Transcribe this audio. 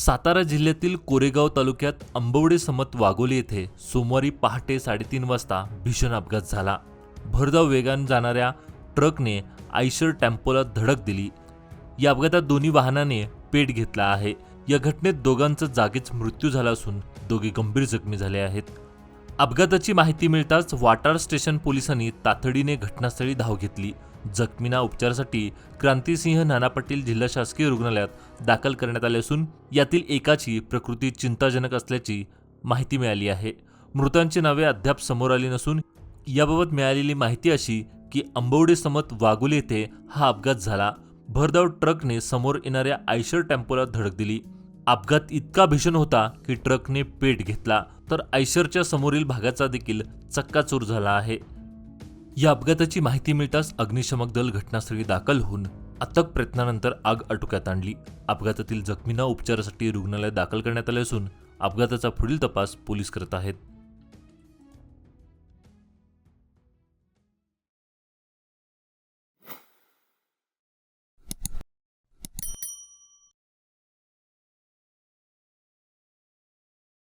सातारा जिल्ह्यातील कोरेगाव तालुक्यात आंबवडे समत वाघोली येथे सोमवारी पहाटे साडेतीन वाजता भीषण अपघात झाला. भरधाव वेगानं जाणाऱ्या ट्रकने आयशर टेम्पोला धडक दिली. या अपघातात दोन्ही वाहनाने पेट घेतला आहे. या घटनेत दोघांचा जागीच मृत्यू झाला असून दोघे गंभीर जखमी झाले आहेत. अपघाताची माहिती मिळताच वाटार स्टेशन पोलिसांनी तातडीने घटनास्थळी धाव घेतली. जखमींना उपचारासाठी क्रांतिसिंह नाना पाटील जिल्हा शासकीय रुग्णालयात दाखल करण्यात आले असून यातील एकाची प्रकृती चिंताजनक असल्याची माहिती मिळाली आहे. मृतांची नावे अद्याप समोर आली नसून याबाबत मिळालेली माहिती अशी की आंबवडे समत वाघोली येथे हा अपघात झाला. भरधाव ट्रकने समोर येणाऱ्या आयशर टेम्पोला धडक दिली. अपघात इतका भीषण होता की ट्रकने पेट घेतला. तर आयशरच्या समोरील भागाचा देखील चक्काचूर झाला आहे. या अपघाताची माहिती मिळताच अग्निशमक दल घटनास्थळी दाखल होऊन अथक प्रयत्नानंतर आग आटोक्यात आणली. अपघातातील जखमींना उपचारासाठी रुग्णालयात दाखल करण्यात आले असून अपघाताचा पुढील तपास पोलीस करत आहेत.